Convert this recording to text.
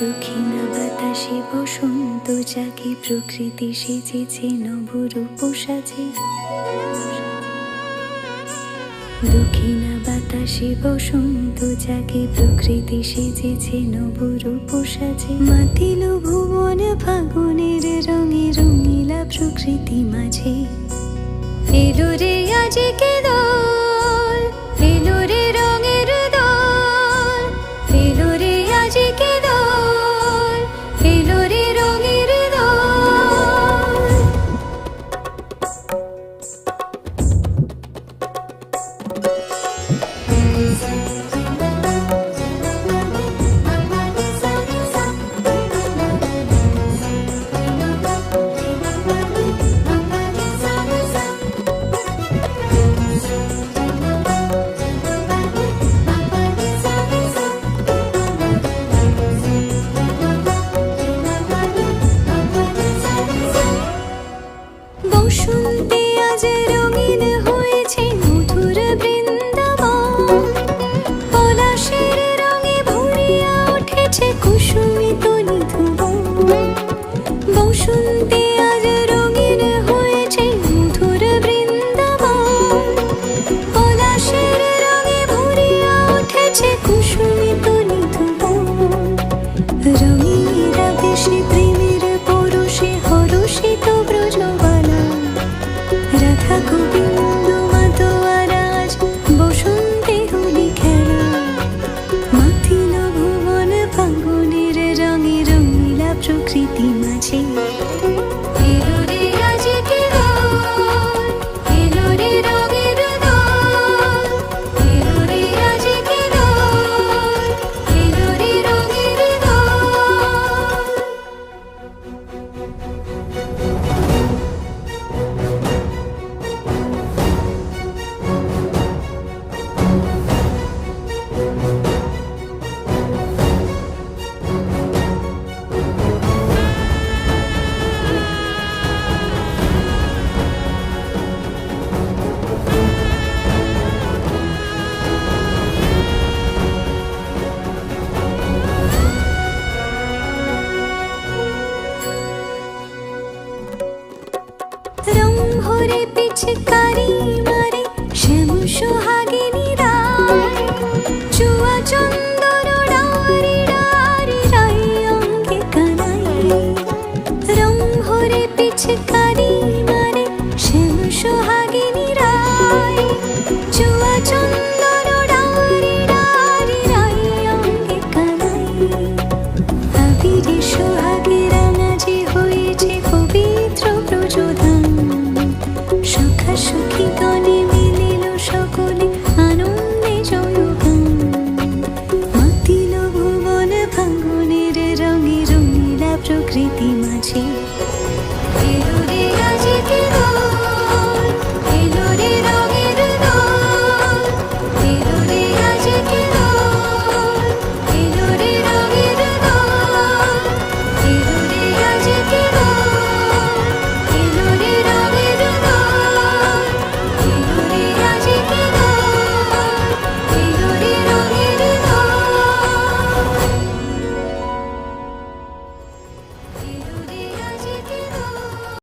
দক্ষিণ বাতাসে বসন্ত, যাকে প্রকৃতি সেজেছে, নবরূপ সাজে দক্ষিণা বাতাসে বসন্ত, যাকে প্রকৃতি সেজেছে, নবরূপ সাজে মাতিল ভুবন ফাগুনের রঙে রঙিলা প্রকৃতি মাঝে। এলো রে আজকে দোষ পিচকারি মারে, শ্যাম সোহাগে নিদায় চুয়া চন্দন ডারি ডারি রাই অঙ্গে কানাই রং ভরে পিচকারি মারে, শ্যাম Kriti